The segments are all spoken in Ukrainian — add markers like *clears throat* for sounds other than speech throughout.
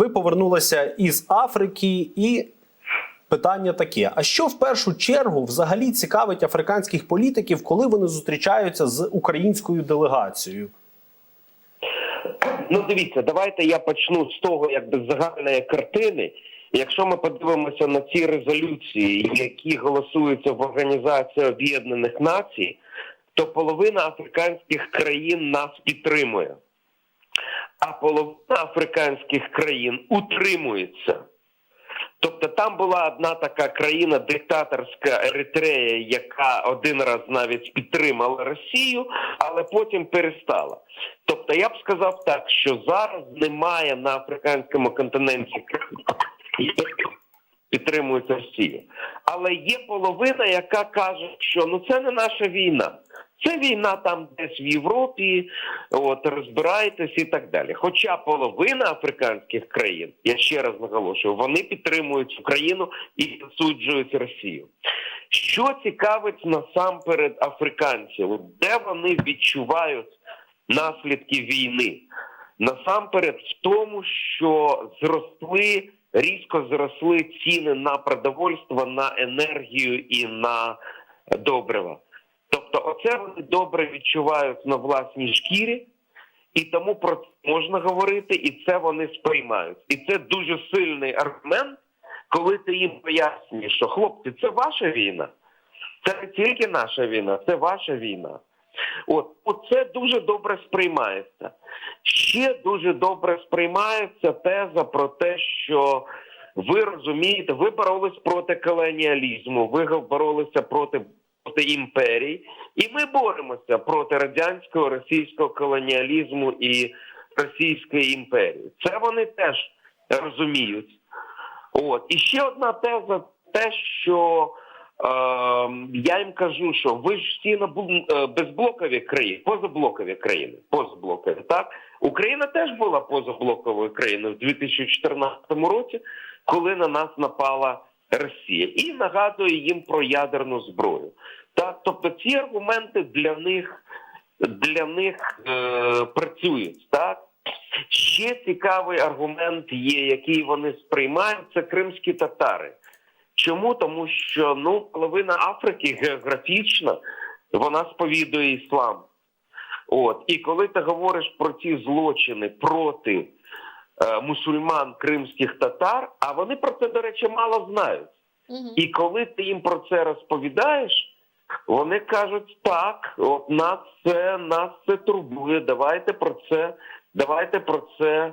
ви повернулися із Африки, і питання таке: а що в першу чергу взагалі цікавить африканських політиків, коли вони зустрічаються з українською делегацією? Ну, дивіться, давайте я почну з того, якби загальної картини. Якщо ми подивимося на ці резолюції, які голосуються в Організації Об'єднаних Націй, то половина африканських країн нас підтримує, а половина африканських країн утримується. Тобто там була одна така країна, диктаторська Еритрея, яка один раз навіть підтримала Росію, але потім перестала. Тобто я б сказав так, що зараз немає на африканському континенті країн, які підтримують Росію. Але є половина, яка каже, що ну це не наша війна. Це війна там десь в Європі, от розбирайтесь і так далі. Хоча половина африканських країн, я ще раз наголошую, вони підтримують Україну і засуджують Росію. Що цікавить насамперед африканців, де вони відчувають наслідки війни? Насамперед, в тому, що зросли різко зросли ціни на продовольство, на енергію і на добрива. Тобто, оце вони добре відчувають на власній шкірі, і тому про це можна говорити, і це вони сприймають. І це дуже сильний аргумент, коли ти їм пояснюєш, що хлопці, це ваша війна, це не тільки наша війна, це ваша війна. От, оце дуже добре сприймається. Ще дуже добре сприймається теза про те, що ви розумієте, ви боролись проти колоніалізму, ви боролися проти, проти імперії, і ми боремося проти радянського російського колоніалізму і Російської імперії. Це вони теж розуміють. От і ще одна теза: те, що е, я їм кажу, що ви ж всі на е, безблокові країни, позаблокові країни, позаблокові, так Україна теж була позаблоковою країною в 2014 році, коли на нас напала Росія, і нагадує їм про ядерну зброю. Так, тобто ці аргументи для них для них е, працюють, так. Ще цікавий аргумент є, який вони сприймають, це кримські татари. Чому? Тому що ну, половина Африки географічно вона сповідує іслам. От. І коли ти говориш про ці злочини проти мусульман кримських татар, а вони про це, до речі, мало знають. Угу. І коли ти їм про це розповідаєш, вони кажуть, так, от нас це нас це турбує. Давайте про це, давайте про це е,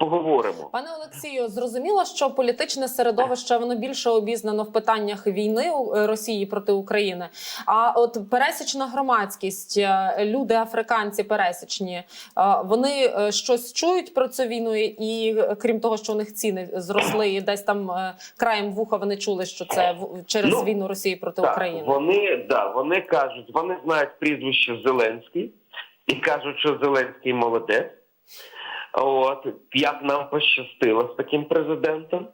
поговоримо. Пане Олексію, зрозуміло, що політичне середовище воно більше обізнано в питаннях війни е, Росії проти України. А от пересічна громадськість, е, люди, африканці пересічні, е, вони е, щось чують про цю війну, і е, крім того, що у них ціни зросли, і десь там е, краєм вуха вони чули, що це через Ну, війну Росії проти Так, України. Вони да, вони кажуть, вони знають прізвище Зеленський і кажуть, що Зеленський молодець. От як нам пощастило з таким президентом.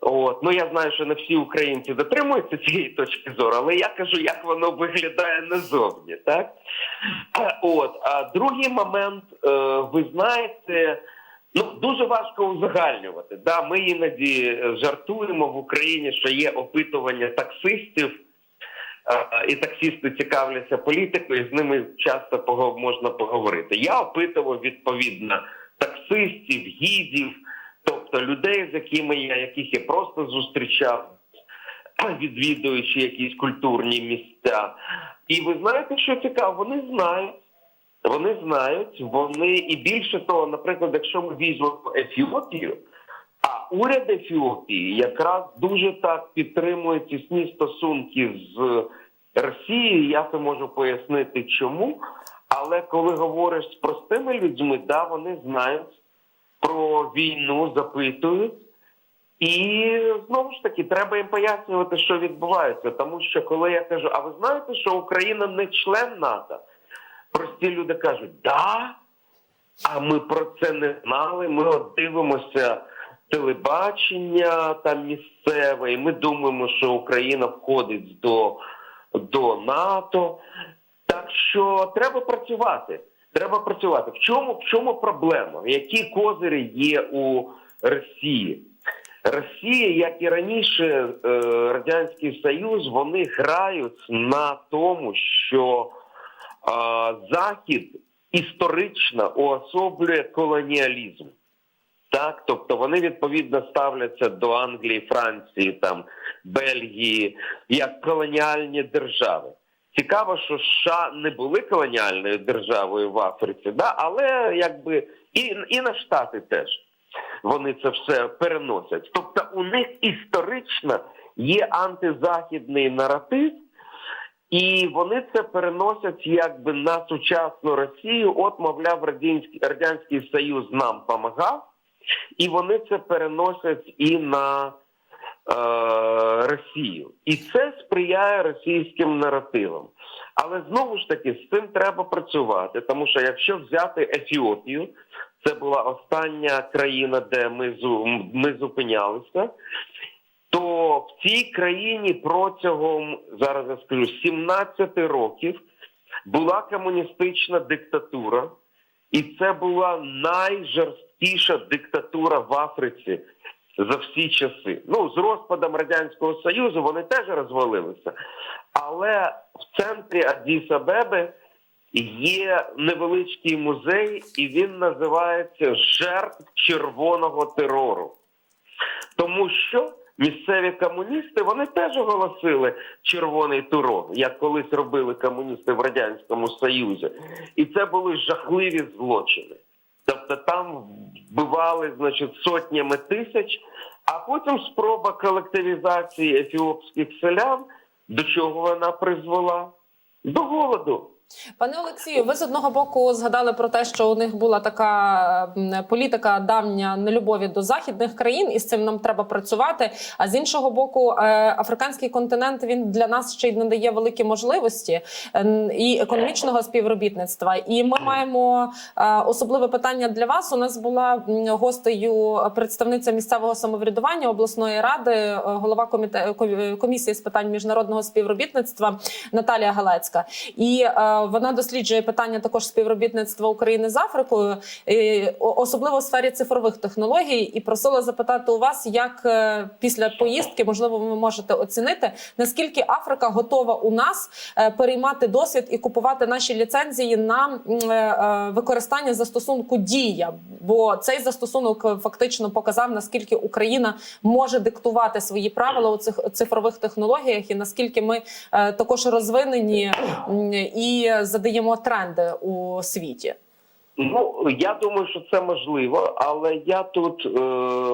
От ну я знаю, що не всі українці дотримуються цієї точки зору, але я кажу, як воно виглядає назовні, так от а другий момент, е, ви знаєте, ну дуже важко узагальнювати. Да, ми іноді жартуємо в Україні, що є опитування таксистів. І таксісти цікавляться політикою, і з ними часто можна поговорити. Я опитував відповідно таксистів, гідів, тобто людей, з якими я яких я просто зустрічав, *clears throat* відвідуючи якісь культурні місця. І ви знаєте, що цікаво? Вони знають. Вони знають, вони і більше того, наприклад, якщо ми візьмемо Ефіопію, а уряд Ефіопії якраз дуже так підтримує тісні стосунки з Росією. Я це можу пояснити, чому. Але коли говориш з простими людьми, да, вони знають про війну, запитують. І знову ж таки, треба їм пояснювати, що відбувається. Тому що коли я кажу, а ви знаєте, що Україна не член НАТО? Прості люди кажуть, да, а ми про це не знали. Ми от дивимося телебачення там місцеве, і ми думаємо, що Україна входить до, до НАТО. Так що треба працювати. Треба працювати. В чому, в чому проблема? Які козирі є у Росії. Росія, як і раніше, е, Радянський Союз, вони грають на тому, що Захід історично уособлює колоніалізм. Так, тобто вони відповідно ставляться до Англії, Франції, там Бельгії як колоніальні держави. Цікаво, що США не були колоніальною державою в Африці, да? але якби і, і на Штати теж вони це все переносять. Тобто, у них історично є антизахідний наратив, і вони це переносять якби на сучасну Росію. От, мовляв, Радянський, Радянський Союз нам помагав, і вони це переносять і на Росію. І це сприяє російським наративам. Але знову ж таки з цим треба працювати, тому що якщо взяти Ефіопію, це була остання країна, де ми, ми зупинялися. То в цій країні протягом зараз я скажу 17 років була комуністична диктатура, і це була найжорсткіша диктатура в Африці за всі часи. Ну, з розпадом Радянського Союзу вони теж розвалилися. Але в центрі Адіс-Абеби є невеличкий музей, і він називається Жертв червоного терору. Тому що місцеві комуністи вони теж оголосили червоний терор, як колись робили комуністи в радянському союзі, і це були жахливі злочини. Тобто там вбивали значить сотнями тисяч, а потім спроба колективізації ефіопських селян. До чого вона призвела? До голоду. Пане Олексію, ви з одного боку згадали про те, що у них була така політика давня нелюбові до західних країн, і з цим нам треба працювати. А з іншого боку, е, африканський континент він для нас ще й надає великі можливості е, і економічного співробітництва. І ми маємо е, особливе питання для вас. У нас була гостею представниця місцевого самоврядування обласної ради, е, голова комісії з питань міжнародного співробітництва Наталія Галецька. І вона досліджує питання також співробітництва України з Африкою, особливо в сфері цифрових технологій, і просила запитати у вас, як е, після поїздки, можливо, ви можете оцінити, наскільки Африка готова у нас е, переймати досвід і купувати наші ліцензії на е, використання застосунку Дія, бо цей застосунок фактично показав, наскільки Україна може диктувати свої правила у цих цифрових технологіях, і наскільки ми також розвинені м, задаємо тренди у світі. Ну я думаю, що це можливо, але я тут е,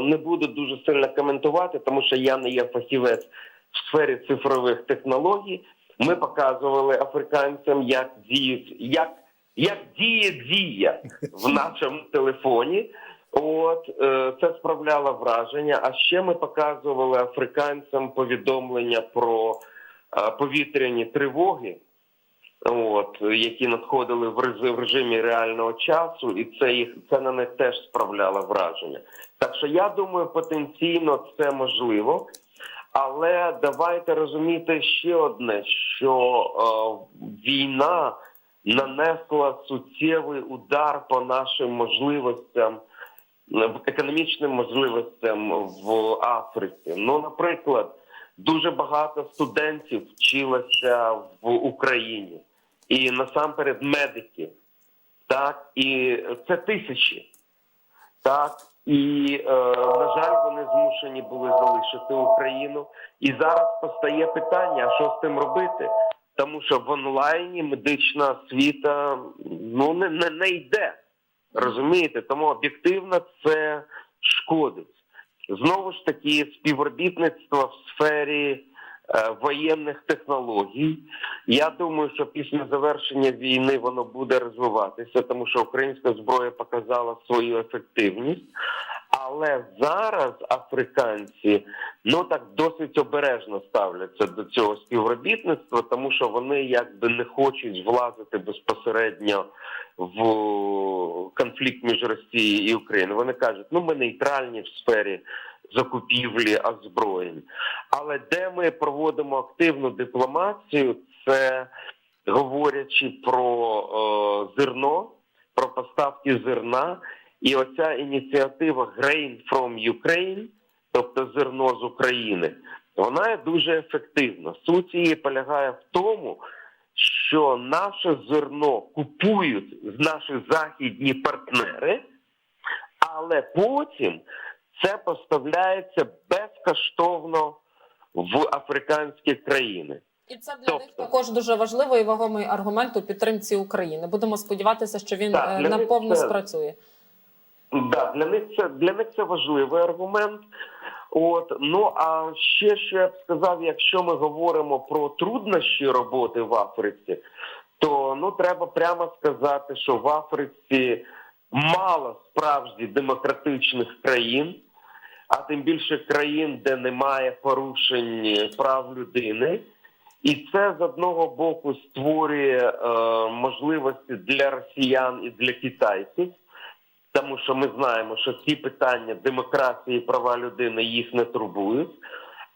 не буду дуже сильно коментувати, тому що я не є фахівець в сфері цифрових технологій. Ми показували африканцям, як діють, як, як діє дія в нашому телефоні. От е, це справляло враження. А ще ми показували африканцям повідомлення про е, повітряні тривоги от які надходили в режимі реального часу, і це їх це на них теж справляло враження. Так що я думаю, потенційно це можливо. Але давайте розуміти ще одне: що е, війна нанесла суттєвий удар по нашим можливостям, економічним можливостям в Африці. Ну, наприклад, дуже багато студентів вчилося в Україні, і насамперед медики. Так, і це тисячі. Так, і е, на жаль, вони змушені були залишити Україну. І зараз постає питання: а що з тим робити? Тому що в онлайні медична освіта ну не, не, не йде. Розумієте? Тому об'єктивно це шкодить. Знову ж таки, співробітництво в сфері е, воєнних технологій. Я думаю, що після завершення війни воно буде розвиватися, тому що українська зброя показала свою ефективність. Але зараз африканці ну так досить обережно ставляться до цього співробітництва, тому що вони якби не хочуть влазити безпосередньо в конфлікт між Росією і Україною. Вони кажуть, ну ми нейтральні в сфері закупівлі озброєнь. Але де ми проводимо активну дипломацію, це говорячи про е, зерно, про поставки зерна. І оця ініціатива Grain from Ukraine, тобто зерно з України, вона є дуже ефективна. Суть її полягає в тому, що наше зерно купують наші західні партнери, але потім це поставляється безкоштовно в африканські країни. І це для Тобто- них також дуже важливий і вагомий аргумент у підтримці України. Будемо сподіватися, що він Так, е, наповну це- спрацює. Да, для них це для них це важливий аргумент. От ну а ще що я б сказав, якщо ми говоримо про труднощі роботи в Африці, то ну треба прямо сказати, що в Африці мало справді демократичних країн, а тим більше країн, де немає порушень прав людини. І це з одного боку створює е, можливості для росіян і для китайців, тому що ми знаємо, що ці питання демократії і права людини їх не турбують.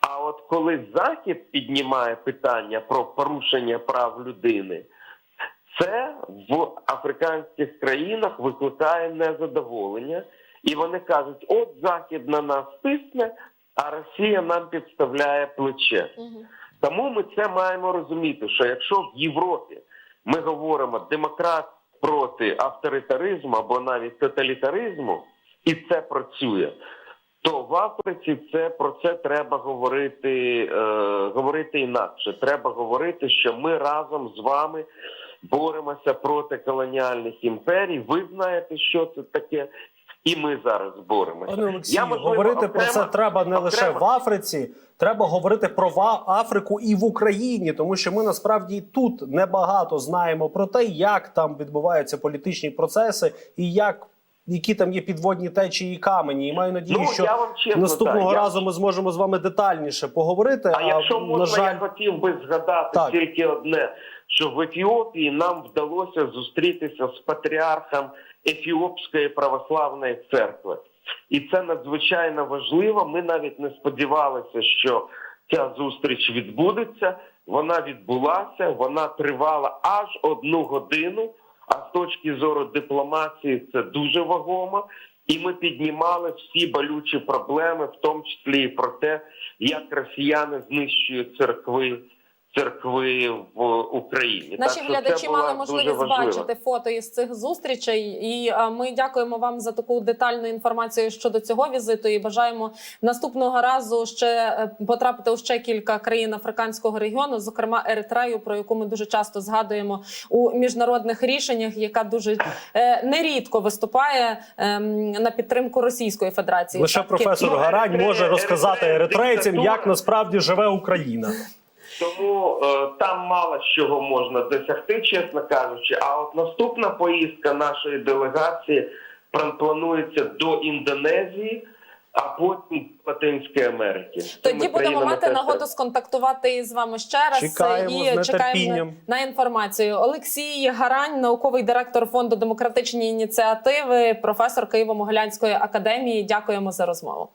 А от коли Захід піднімає питання про порушення прав людини, це в африканських країнах викликає незадоволення, і вони кажуть: от Захід на нас тисне, а Росія нам підставляє плече. Угу. Тому ми це маємо розуміти, що якщо в Європі ми говоримо демократ проти авторитаризму або навіть тоталітаризму, і це працює, то в Африці це про це треба говорити, е, говорити інакше. Треба говорити, що ми разом з вами боремося проти колоніальних імперій. Ви знаєте, що це таке, і ми зараз боремося. Пане Олексію, можливо, говорити про це треба не лише в Африці, треба говорити про Африку і в Україні, тому що ми насправді і тут небагато знаємо про те, як там відбуваються політичні процеси і як. Які там є підводні течії і камені, і маю надію, Ну, що я вам чесно, наступного так, я- разу ми зможемо з вами детальніше поговорити. А якщо на можна, жаль, я хотів би згадати Так. тільки одне, що в Ефіопії нам вдалося зустрітися з патріархом Ефіопської православної церкви. І це надзвичайно важливо. Ми навіть не сподівалися, що ця зустріч відбудеться. Вона відбулася, вона тривала аж одну годину. А з точки зору дипломатії це дуже вагомо. І ми піднімали всі болючі проблеми, в тому числі і про те, як росіяни знищують церкви, церкви в Україні. Наші так, глядачі мали можливість бачити фото із цих зустрічей, і ми дякуємо вам за таку детальну інформацію щодо цього візиту. І бажаємо наступного разу ще е, потрапити у ще кілька країн африканського регіону, зокрема Еритрею, про яку ми дуже часто згадуємо у міжнародних рішеннях, яка дуже е, нерідко виступає ем, на підтримку Російської Федерації. лише Так, професор Гарань може розказати еритрейцям, як насправді живе Україна. Тому е, там мало чого можна досягти, чесно кажучи. А от наступна поїздка нашої делегації план- планується до Індонезії, а потім до Латинської Америки. Тоді будемо мати нагоду сконтактувати з вами ще раз Чекаємо і чекаємо на, на інформацію. Олексій Гарань, науковий директор фонду демократичні ініціативи, професор Києво-Могилянської академії. Дякуємо за розмову.